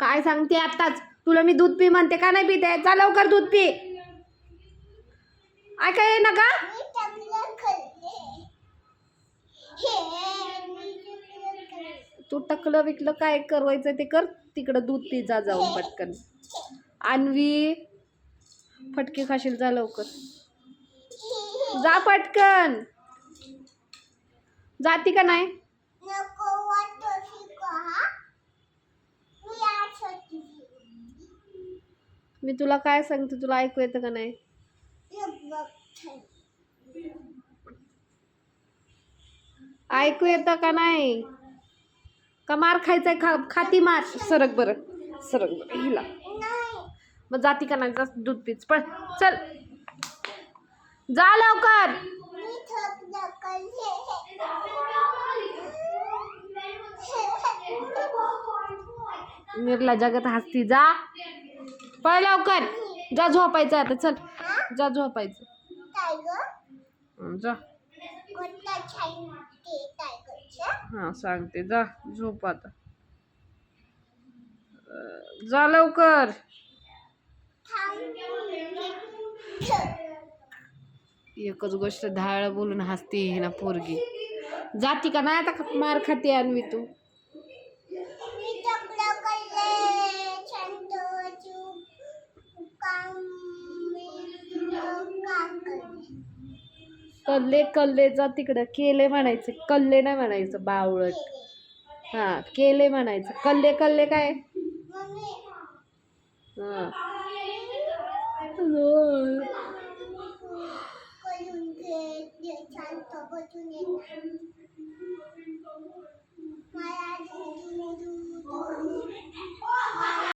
काय सांगते आत्ताच? तुला मी दूध पी म्हणते का नाही पिते? जा लवकर दूध पी. ऐका ये ना का तू टकलं विकलं काय करवायचं ते कर. तिकडं दूध पी जा जाऊन पटकन. आणवी फटके खाशील जा लवकर. जा पटकन. जाती का नाही? मी तुला काय सांगते तुला ऐकू येतं का नाही? ऐकू येतं का नाही? का मार खायचा खा खाती मार. सरक बरं सरक बरं हिला. मग जाती का नाही? जास्त दूध पीच पण चल. जा लवकर. मिरला जगत हसती जा. पळ लवकर जा झोपायचं आता चल. जा झोपायचं. जा. हां सांगते. जा झोप आता. जा लवकर. एकच गोष्ट वेळा बोलून हसते ही ना पोरगी. जाती का नाही आता मार खाते आणवी तू? कल्ले कल्ले जा तिकडं केले म्हणायचे कल्ले नाही म्हणायचं बावळट. हां केले म्हणायचं. कल्ले कल्ले काय? हां.